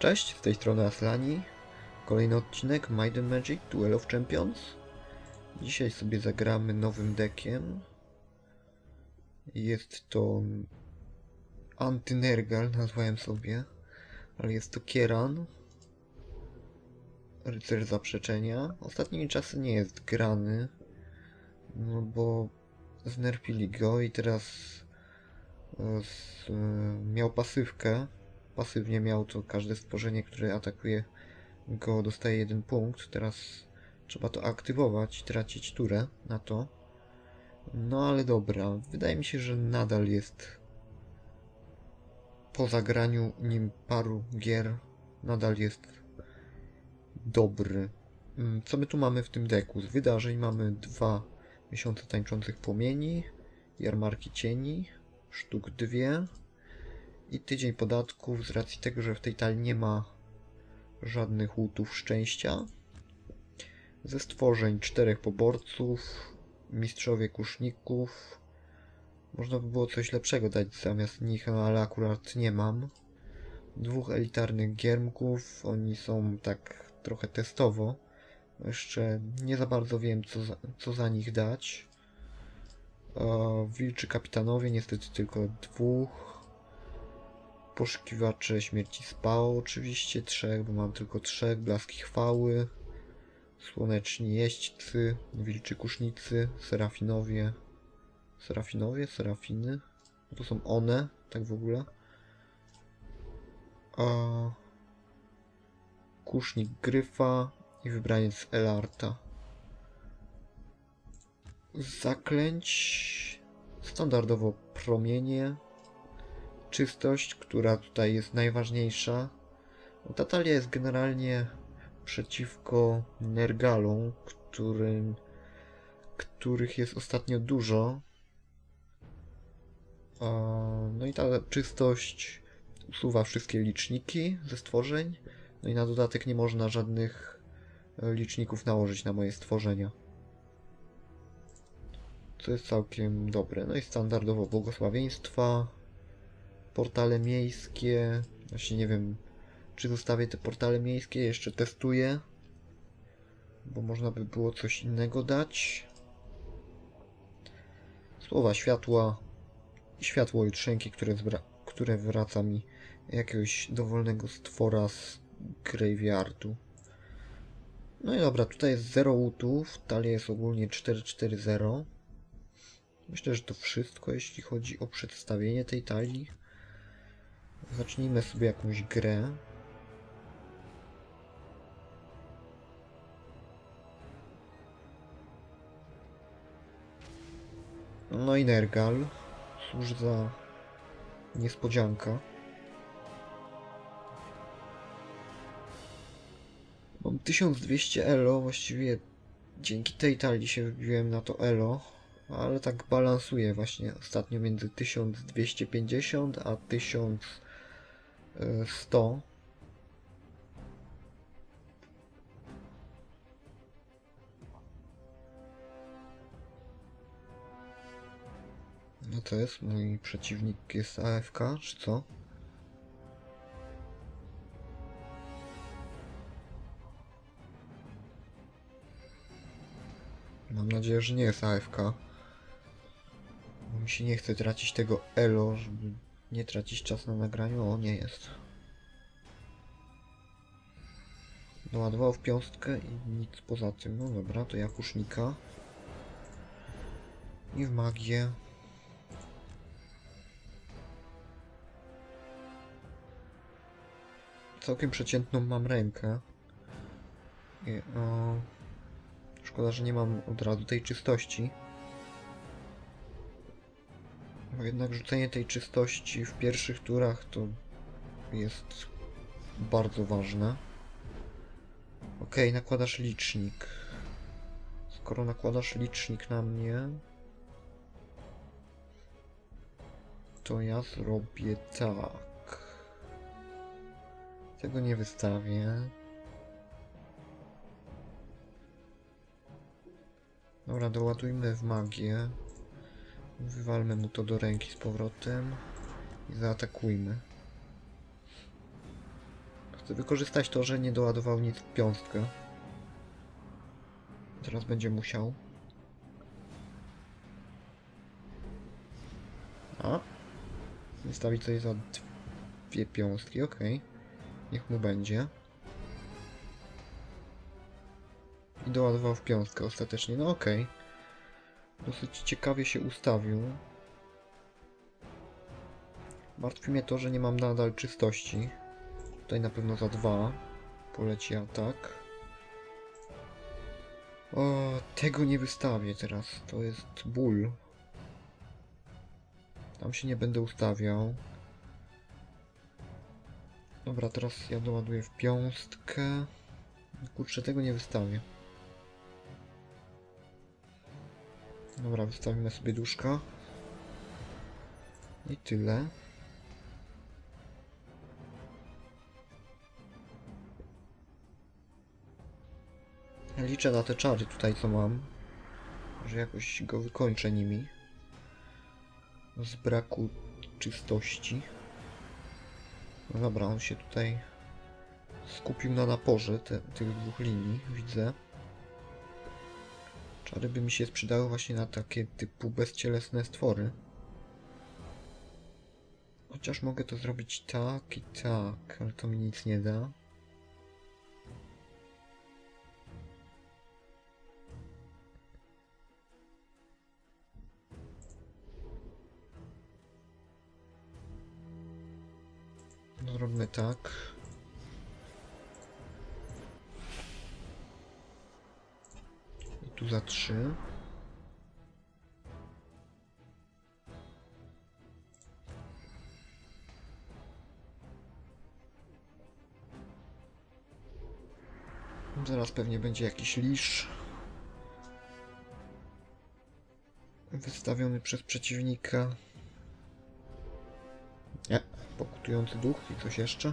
Cześć, z tej strony Aslani. Kolejny odcinek Might and Magic Duel of Champions. Dzisiaj sobie zagramy nowym deckiem. Jest to Antynergal, nazwałem sobie, ale jest to Kieran. Rycerz Zaprzeczenia. Ostatnimi czasy nie jest grany, no bo znerpili go i teraz e, z, e, miał pasywkę pasywnie miał, to każde stworzenie, które atakuje go dostaje jeden punkt. Teraz trzeba to aktywować tracić turę na to. No ale dobra, wydaje mi się, że nadal jest po zagraniu nim paru gier, nadal jest dobry. Mm, Co my tu mamy w tym deku? Z wydarzeń mamy dwa miesiące tańczących płomieni, jarmarki cieni, sztuk dwie, i tydzień podatków z racji tego, że w tej talii nie ma żadnych łutów szczęścia. Ze stworzeń czterech poborców, mistrzowie kuszników. Można by było coś lepszego dać zamiast nich, no ale akurat nie mam. Dwóch elitarnych giermków, oni są tak trochę testowo. Jeszcze nie za bardzo wiem, co za, co za nich dać. E, wilczy kapitanowie, niestety tylko dwóch poszukiwacze śmierci spało oczywiście, trzech, bo mam tylko trzech, blaski chwały, słoneczni jeźdźcy, wilczy kusznicy, serafinowie, serafinowie, serafiny, to są one, tak w ogóle, a kusznik gryfa i wybraniec Elarta. Zaklęć, standardowo promienie, czystość, która tutaj jest najważniejsza. No, Ta talia jest generalnie przeciwko Nergalom, którym, których jest ostatnio dużo. No i ta czystość usuwa wszystkie liczniki ze stworzeń. No i na dodatek nie można żadnych e, liczników nałożyć na moje stworzenia. Co jest całkiem dobre. No i standardowo błogosławieństwa, portale miejskie. Właśnie nie wiem, czy zostawię te portale miejskie, jeszcze testuję. Bo można by było coś innego dać. Słowa światła światło jutrzenki, które, które wraca mi jakiegoś dowolnego stwora z graveyardu. No i dobra, tutaj jest 0 łutów, talia jest ogólnie 4-4-0. Myślę, że to wszystko, jeśli chodzi o przedstawienie tej talii. Zacznijmy sobie jakąś grę. No i Nergal. Cóż za niespodzianka. Mam 1200 elo, właściwie dzięki tej talii się wybiłem na to elo, ale tak balansuję właśnie ostatnio między 1250 a 1100. No to jest, mój przeciwnik jest AFK, czy co? Mam nadzieję, że nie jest AFK. Bo mi się nie chce tracić tego elo, żeby nie tracić czasu na nagraniu. O, nie jest. Doładował w piąstkę i nic poza tym. No dobra, to ja kusznika. I w magię. Całkiem przeciętną mam rękę. I, o, szkoda, że nie mam od razu tej czystości. Bo jednak rzucenie tej czystości w pierwszych turach to jest bardzo ważne. Okej, nakładasz licznik. Skoro nakładasz licznik na mnie, to ja zrobię tak. Tego nie wystawię. Dobra, doładujmy w magię. Wywalmy mu to do ręki z powrotem i zaatakujmy. Chcę wykorzystać to, że nie doładował nic w piąstkę. Teraz będzie musiał. A? Wystawić coś za dwie piąstki, okej. Niech mu będzie. I doładował w piątkę ostatecznie, no okej. Dosyć ciekawie się ustawił. Martwi mnie to, że nie mam nadal czystości. Tutaj na pewno za dwa poleci atak. O, tego nie wystawię teraz. To jest ból. Tam się nie będę ustawiał. Dobra, teraz ja doładuję w piąstkę. Kurczę, tego nie wystawię. Dobra, wystawimy sobie duszka. I tyle. Liczę na te czary tutaj, co mam. Że jakoś go wykończę nimi. Z braku czystości. No dobra, on się tutaj skupił na naporze te, tych dwóch linii, widzę. Czary by mi się przydały właśnie na takie typu bezcielesne stwory. Chociaż mogę to zrobić tak i tak, ale to mi nic nie da. Zróbmy tak. Tu za trzy. Zaraz pewnie będzie jakiś lisz. Wystawiony przez przeciwnika. Nie, pokutujący duch i coś jeszcze.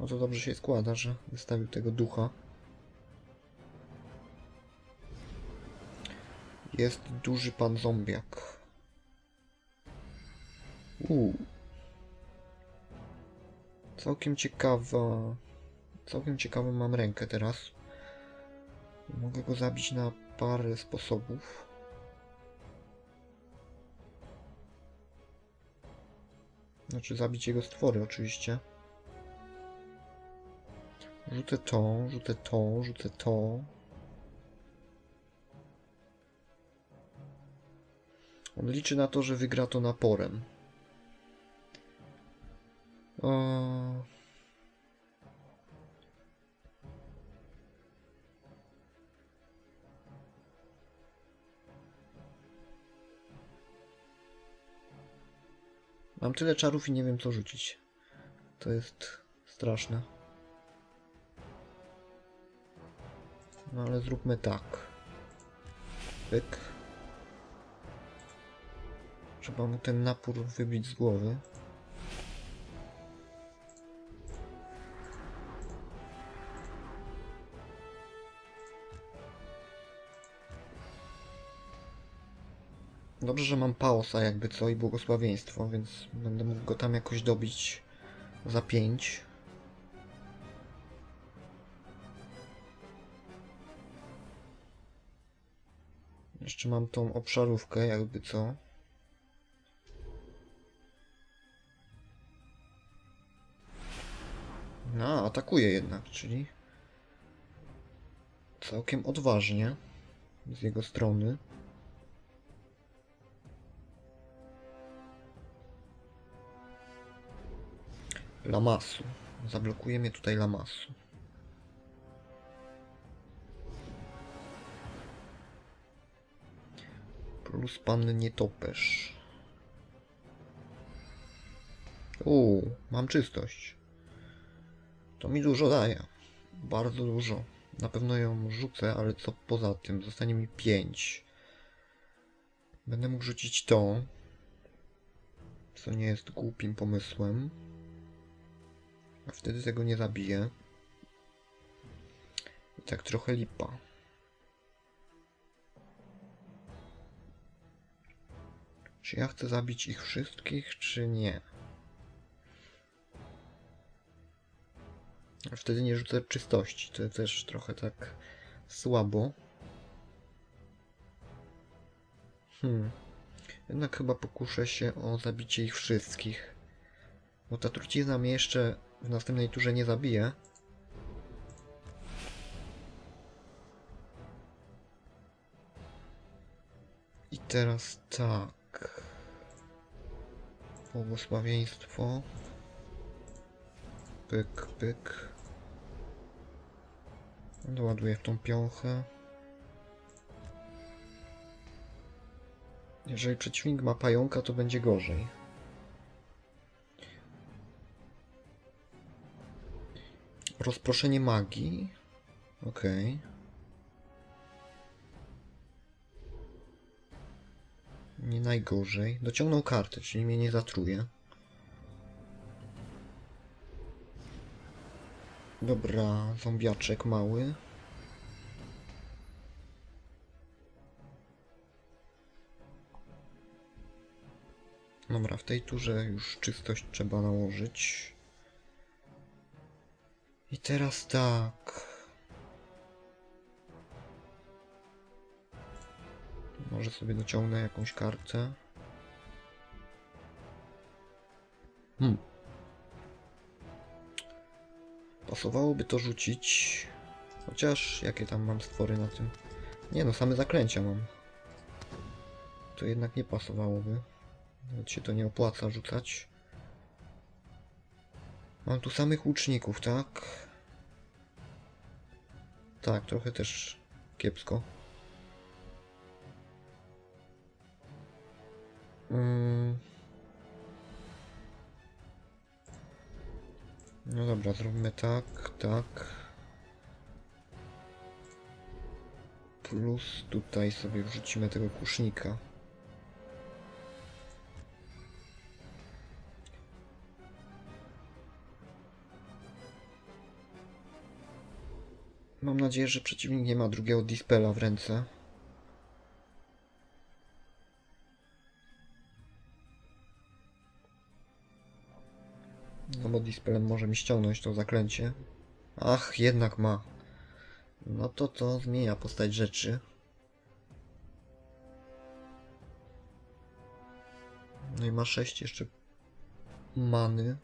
No to dobrze się składa, że wystawił tego ducha. Jest duży pan zombiak. Uuu. Całkiem ciekawa. Całkiem ciekawą mam rękę teraz. Mogę go zabić na parę sposobów. Znaczy zabić jego stwory oczywiście. Rzucę to, rzucę to, rzucę to. On liczy na to, że wygra to naporem. O... Mam tyle czarów i nie wiem co rzucić. To jest straszne. No ale zróbmy tak. Pyk. Trzeba mu ten napór wybić z głowy. Dobrze, że mam paosa jakby co i błogosławieństwo, więc będę mógł go tam jakoś dobić za 5. Jeszcze mam tą obszarówkę jakby co. No, atakuje jednak, czyli całkiem odważnie z jego strony. Lamasu. Zablokuje mnie tutaj Lamasu. Plus pan nietoperz. Uuu, mam czystość. To mi dużo daje. Bardzo dużo. Na pewno ją rzucę, ale co poza tym? Zostanie mi 5. Będę mógł rzucić to. Co nie jest głupim pomysłem. A wtedy tego nie zabiję. I tak trochę lipa. Czy ja chcę zabić ich wszystkich, czy nie? Wtedy nie rzucę czystości. To też trochę tak słabo. Hmm. Jednak chyba pokuszę się o zabicie ich wszystkich. Bo ta trucizna mnie jeszcze w następnej turze nie zabije. I teraz tak. Błogosławieństwo. Pyk, pyk. Doładuję tą piąchę. Jeżeli przeciwnik ma pająka, to będzie gorzej. Rozproszenie magii. Okej. Nie najgorzej. Dociągnął kartę, czyli mnie nie zatruje. Dobra, zombiaczek mały. Dobra, w tej turze już czystość trzeba nałożyć. I teraz tak. Może sobie dociągnę jakąś kartę. Hmm. Pasowałoby to rzucić. Chociaż jakie tam mam stwory na tym? Nie no, same zaklęcia mam. To jednak nie pasowałoby. Nawet się to nie opłaca rzucać. Mam tu samych łuczników, tak? Tak, trochę też kiepsko. Mm. No dobra, zrobimy tak, tak. Plus tutaj sobie wrzucimy tego kusznika. Mam nadzieję, że przeciwnik nie ma drugiego dispela w ręce. No bo może mi ściągnąć to zaklęcie. Ach, jednak ma. No to to zmienia postać rzeczy. No i ma 6 jeszcze many.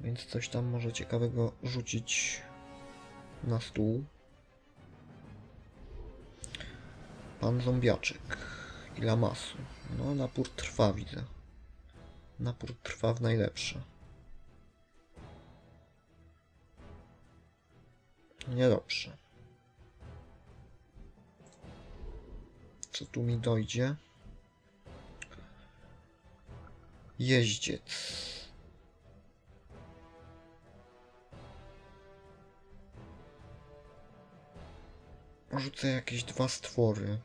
Więc coś tam może ciekawego rzucić na stół. Pan zombiaczek. I lamasu. No napór trwa widzę. Napór trwa w najlepsze. Niedobrze. Co tu mi dojdzie? Jeździec. Rzucę jakieś dwa stwory.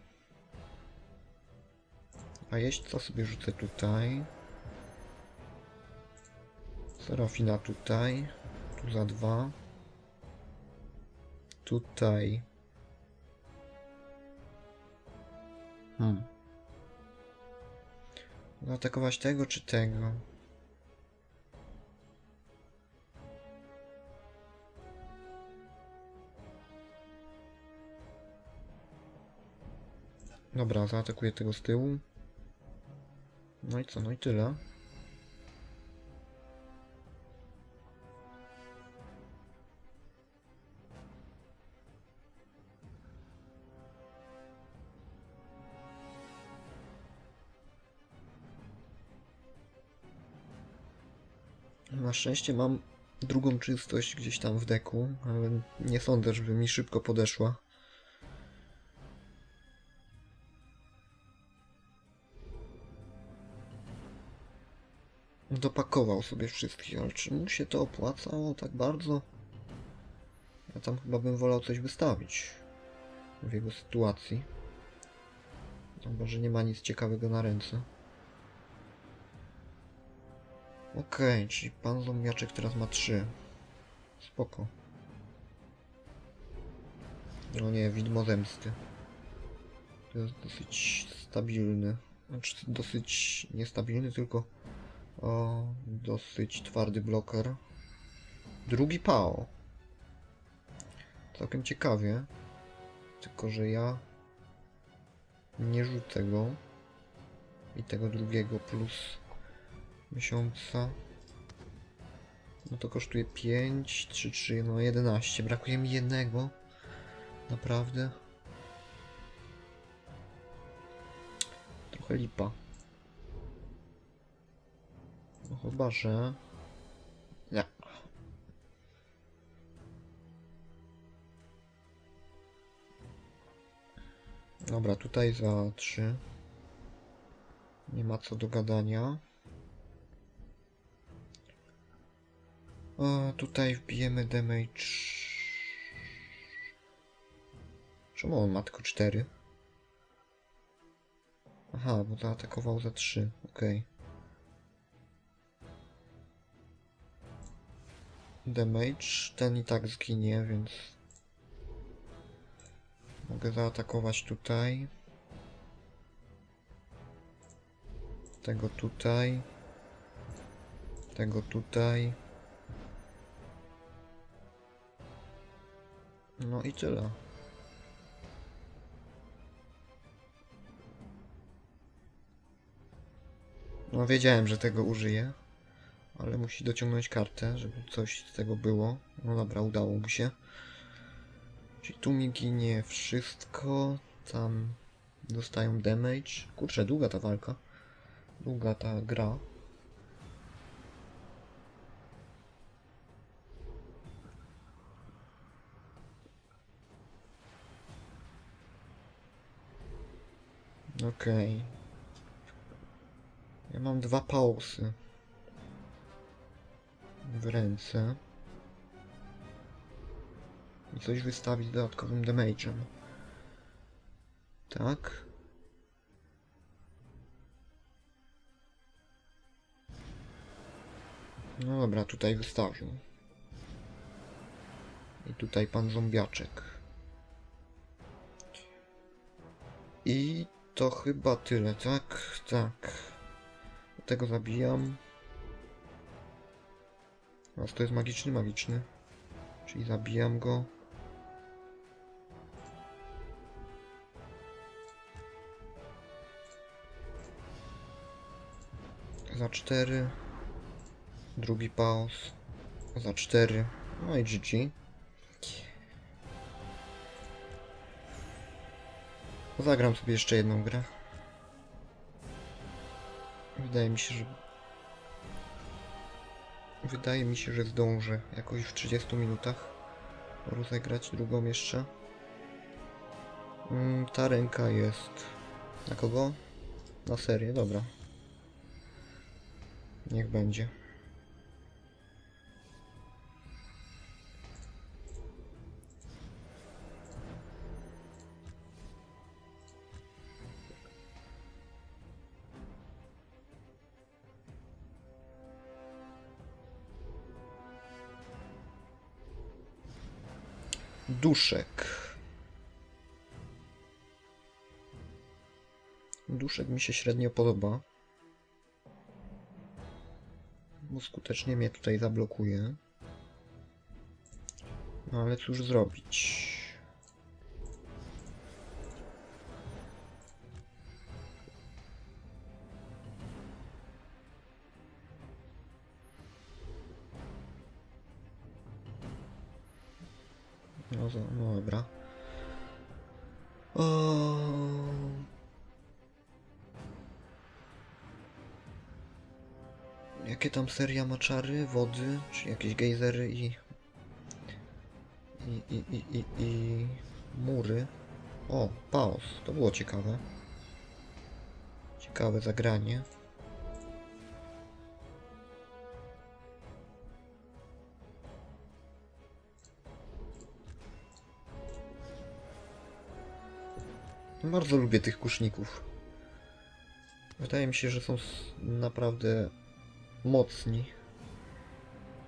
A jeźdźca sobie rzucę tutaj. Serafina tutaj. Tu za dwa. Tutaj. Hmm. Zaatakować tego czy tego? Dobra, zaatakuję tego z tyłu. No i co? No i tyle. Na szczęście mam drugą czystość gdzieś tam w deku, ale nie sądzę, żeby mi szybko podeszła. Dopakował sobie wszystkich, ale czy mu się to opłacało tak bardzo? Ja tam chyba bym wolał coś wystawić w jego sytuacji. Chyba, że nie ma nic ciekawego na ręce. Okej, czyli pan zombiaczek teraz ma trzy. Spoko. No nie, widmo zemsty. To jest dosyć stabilny. Znaczy dosyć niestabilny, tylko o, dosyć twardy bloker. Drugi Pao. Całkiem ciekawie. Tylko, że ja nie rzucę go. I tego drugiego plus miesiąca. No to kosztuje 5, 3, 3, no 11. Brakuje mi jednego. Naprawdę. Trochę lipa. No chyba, że... Nie. Dobra, tutaj za 3. Nie ma co do gadania. O, tutaj wbijemy damage. Czemu on ma tylko 4? Aha, bo zaatakował za 3. Okej. Damage. Ten i tak zginie, więc... Mogę zaatakować tutaj. Tego tutaj. Tego tutaj. No i tyle. No wiedziałem, że tego użyję. Ale musi dociągnąć kartę, żeby coś z tego było. No dobra, udało mu się. Czyli tu mi ginie wszystko. Tam dostają damage. Kurczę, długa ta walka. Długa ta gra. Okej. Ja mam dwa pausy w ręce. I coś wystawić dodatkowym damage'em. Tak. No dobra, tutaj wystawił. I tutaj pan zombiaczek. I to chyba tyle, tak? Tak. Tego zabijam. Teraz to jest magiczny, magiczny. Czyli zabijam go. Za 4. Drugi paus. Za 4. No i GG. Zagram sobie jeszcze jedną grę. Wydaje mi się, że Wydaje mi się, że zdążę jakoś w 30 minutach rozegrać drugą jeszcze. Mm, ta ręka jest... Na kogo? Na serię, dobra. Niech będzie. Duszek. Duszek mi się średnio podoba. Bo skutecznie mnie tutaj zablokuje. No ale cóż zrobić? Jakie tam seria ma czary? Wody? Czy jakieś gejzery i... I, i, i, i, i... Mury. O, paus. To było ciekawe. Ciekawe zagranie. Bardzo lubię tych kuszników. Wydaje mi się, że są naprawdę mocni.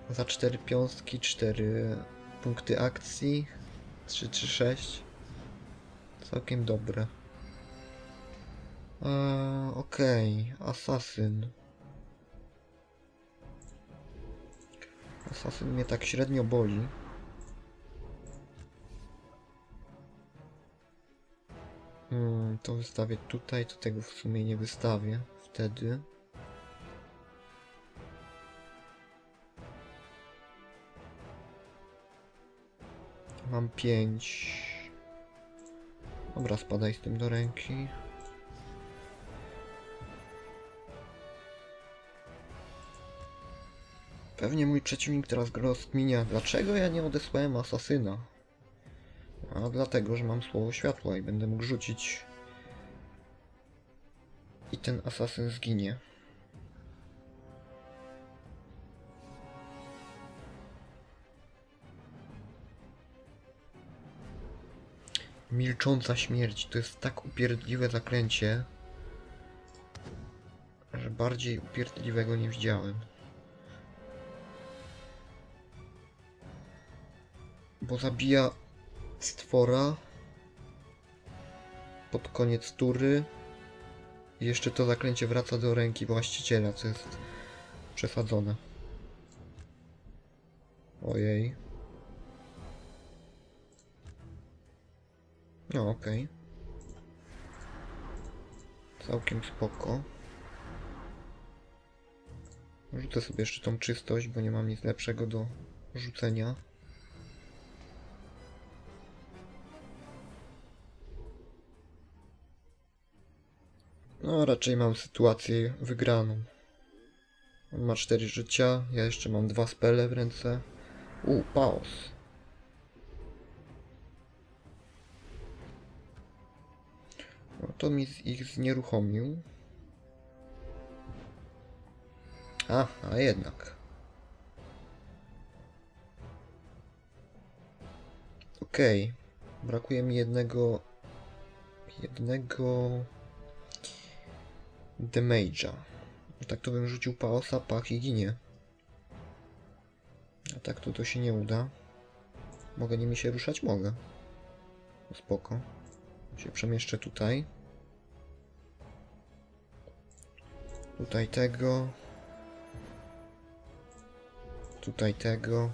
Za 4 piąstki, 4 punkty akcji, 3 czy 6. Całkiem dobre. Eee, Okej, asasyn. Asasyn mnie tak średnio boli. Hmm, to wystawię tutaj, to tego w sumie nie wystawię wtedy. Mam pięć. Dobra, spadaj z tym do ręki. Pewnie mój przeciwnik teraz go rozkminia, dlaczego ja nie odesłałem asasyna. A dlatego, że mam słowo światła i będę mógł rzucić. I ten asasyn zginie. Milcząca śmierć to jest tak upierdliwe zaklęcie, że bardziej upierdliwego nie widziałem. Bo zabija stwora pod koniec tury. I jeszcze to zaklęcie wraca do ręki właściciela, co jest przesadzone. Ojej. No okej. Całkiem spoko. Rzucę sobie jeszcze tą czystość, bo nie mam nic lepszego do rzucenia. No, raczej mam sytuację wygraną. On ma 4 życia, ja jeszcze mam dwa spele w ręce. U, paus. To mi ich znieruchomił. A, a jednak. Okej. Brakuje mi jednego... Jednego... Damage'a. Tak to bym rzucił Paosa, pach i ginie. A tak to to się nie uda. Mogę nimi się ruszać? Mogę. Spoko. Się przemieszczę tutaj. Tutaj tego. Tutaj tego.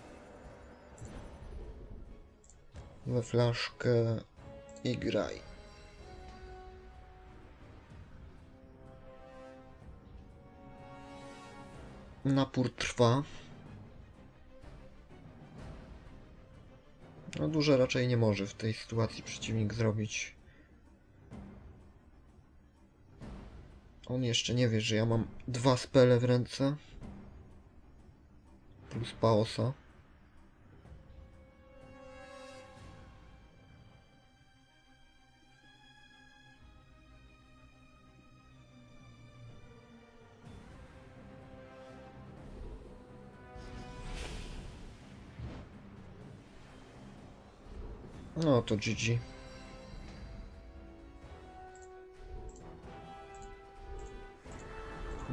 We flaszkę i graj. Napór trwa. No dużo raczej nie może w tej sytuacji przeciwnik zrobić. On jeszcze nie wie, że ja mam dwa spele w ręce. Plus paosa. No to GG.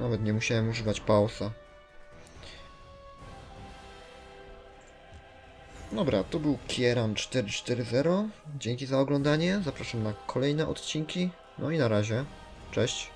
Nawet nie musiałem używać pausa. Dobra, to był Kieran 440. Dzięki za oglądanie. Zapraszam na kolejne odcinki. No i na razie. Cześć.